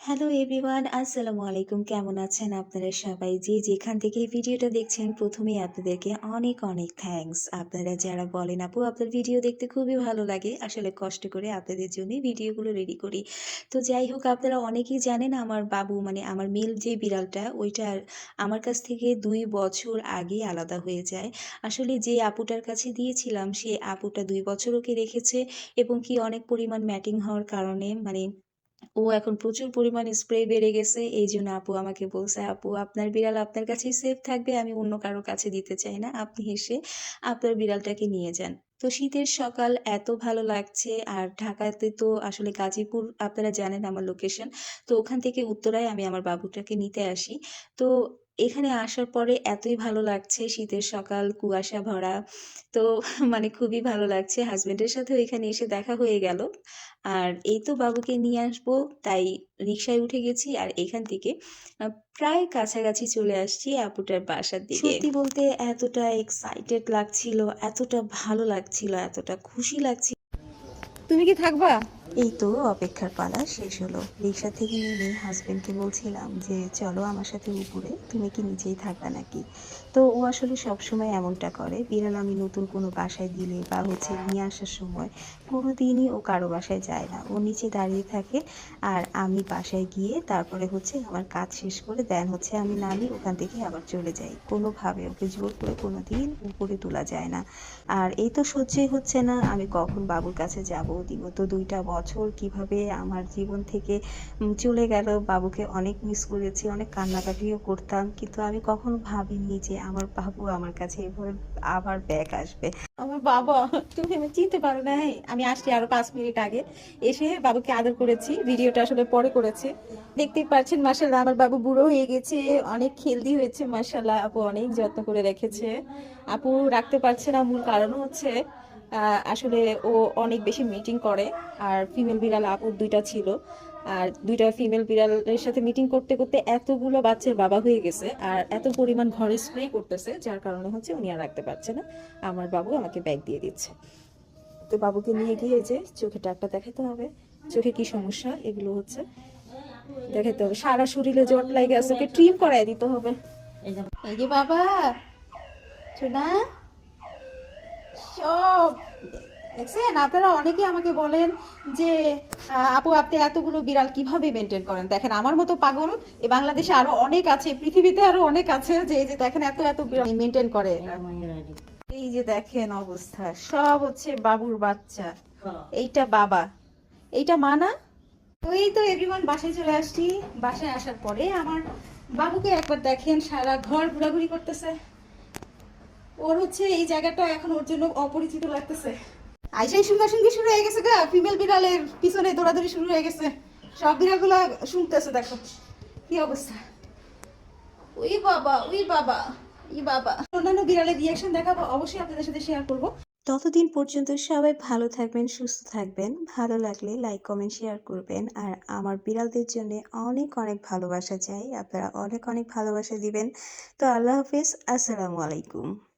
Hello everyone আসসালামু আলাইকুম কেমন আছেন আপনারা সবাই? যে যেখান থেকে ভিডিওটা দেখছেন, প্রথমেই আপনাদেরকে অনেক অনেক থ্যাঙ্কস আপনারা যারা বলেন, আপু, আপনার ভিডিও দেখতে খুবই ভালো লাগে। আসলে কষ্ট করে আপনাদের জন্যই ভিডিওগুলো রেডি করি। তো যাই হোক, আপনারা অনেকেই জানেন, আমার বাবু মানে আমার মেল যে বিড়ালটা, ওইটা আমার কাছ থেকে দুই বছর আগে আলাদা হয়ে যায়। আসলে যে আপুটার কাছে দিয়েছিলাম, সে আপুটা দুই বছর ওকে রেখেছে এবং কি অনেক পরিমাণ ম্যাটিং হওয়ার কারণে মানে ও এখন প্রচুর পরিমাণ স্প্রে বেড়ে গেছে। এই জন্য আপু আমাকে বলছে, "আপু আপনার বিড়াল আপনার কাছেই সেফ থাকবে। আমি অন্য কারও কাছে দিতে চাই না। আপনি এসে আপনার বিড়ালটাকে নিয়ে যান।" তো শীতের সকাল এত ভালো লাগছে আর ঢাকাতে তো আসলে গাজীপুর আপনারা জানেন আমার লোকেশন। তো ওখান থেকে উত্তরায় আমি আমার বাবুটাকে নিতে আসি। তো এখানে আসার পরে এতই ভালো লাগছে শীতের সকাল কুয়াশা ভরা। তো মানে খুবই ভালো লাগছে। হাসব্যান্ডের সাথেও এখানে এসে দেখা হয়ে গেল। আর এই তো বাবুকে নিয়ে আসব তাই রিক্সায় উঠে গেছি আর এখান থেকে প্রায় কাছাকাছি চলে আসছি আপুটার বাসার দিকে। সত্যি বলতে এতটা এক্সাইটেড লাগছিল, এতটা ভালো লাগছিল, এতটা খুশি লাগছিল তুমি কি থাকবা এই তো অপেক্ষার পালা শেষ হলো। রিক্সা থেকে নেমে হাজবেন্ডকে বলছিলাম যে, চলো আমার সাথে উপরে, তুমি কি নিচেই থাকবে নাকি? তো ও আসলে সবসময় এমনটা করে। বিড়াল আমি নতুন কোনো বাসায় দিলে বা হচ্ছে নিয়ে আসার সময় কোনো দিনই ও কারও বাসায় যায় না। ও নিচে দাঁড়িয়ে থাকে আর আমি বাসায় গিয়ে তারপরে হচ্ছে আমার কাজ শেষ করে দেন হচ্ছে আমি নামি ওখান থেকে আবার চলে যাই। কোনোভাবে ওকে জোর করে কোনো দিন উপরে তোলা যায় না। আর এই তো সহ্যই হচ্ছে না। আমি কখন বাবুর কাছে যাব তো দুইটা বছর কীভাবে আমার জীবন থেকে চলে গেল। বাবুকে অনেক মিস করেছি, অনেক কান্নাকাটিও করতাম। কিন্তু আমি কখনো ভাবিনি যে আমার বাবু আমার কাছে এভাবে আবার ব্যাক আসবে। আমার বাবা, তুমি আমি চিনতে পারো না আমি আসছি আরও পাঁচ মিনিট আগে। এসে বাবুকে আদর করেছি ভিডিওটা আসলে পরে করেছি। দেখতেই পাচ্ছেন মাসাল্লাহ আমার বাবু বুড়ো হয়ে গেছে, অনেক হেলদি হয়েছে মাসাল্লাহ আপু অনেক যত্ন করে রেখেছে। আপু রাখতে পারছে না, মূল কারণ হচ্ছে আসলে ও অনেক বেশি মিটিং করে, আর ফিমেল বিড়াল আপুর দুইটা ছিল। আর দুইটা ফিমেল বিড়ালের সাথে মিটিং করতে করতে এতগুলো বাচ্চার বাবা হয়ে গেছে, আর এত পরিমাণ ঘরে স্প্রে করতেছে, যার কারণে হচ্ছে উনি আর রাখতে পারছে না। আমার বাবু আমাকে ব্যাগ দিয়ে দিচ্ছে। তো বাবুকে নিয়ে গিয়ে যে চোখে ডাক্তার দেখাতে হবে। চোখে কি সমস্যা? এগুলো হচ্ছে দেখাতে হবে। সারা শরীরে জট লাগে আছে ওকে ট্রিম করায় দিতে হবে। এই যে বাবা শোনা সব। আমাকে বলেন যে আপু, আপনি এতগুলো বিড়াল কীভাবে মেনটেন করেন? দেখেন, আমার মতো পাগল এই বাংলাদেশে আরও অনেক আছে, পৃথিবীতে আরও অনেক আছে যে যে দেখেন, এত এত বিড়াল মেনটেন করে। এই যে দেখেন অবস্থা, সব হচ্ছে বাবুর বাচ্চা। এইটা বাবা। এইটা মা না? তো এই তো এভরিওয়ান বাসায় চলে আসছি। বাসায় আসার পরে আমার বাবুকে একবার দেখেন, সারা ঘর ঘোরাঘুরি করতেছে। ওর হচ্ছে এই জায়গাটা এখন ওর জন্য অপরিচিত লাগতেছে। আইসাই সঙ্গে সঙ্গে শুরু হয়ে গেছে গা ফিমেল বিড়ালের পিছনে দৌড়াদৌড়ি শুরু হয়ে গেছে। সব বিড়ালগুলা শুনতেছে, দেখো। কি অবস্থা? ওই বাবা ওই বাবা, ই বাবা। অন্যান্য বিড়ালের রিয়াকশন দেখাবো, অবশ্যই আপনাদের সাথে শেয়ার করব। ততদিন পর্যন্ত সবাই ভালো থাকবেন, সুস্থ থাকবেন। ভালো লাগলে লাইক কমেন্ট শেয়ার করবেন। আর আমার বিড়ালদের জন্য অনেক অনেক ভালোবাসা চাই। আপনারা অনেক অনেক ভালোবাসা দিবেন। তো আল্লাহ হাফিজ, আসসালামু আলাইকুম।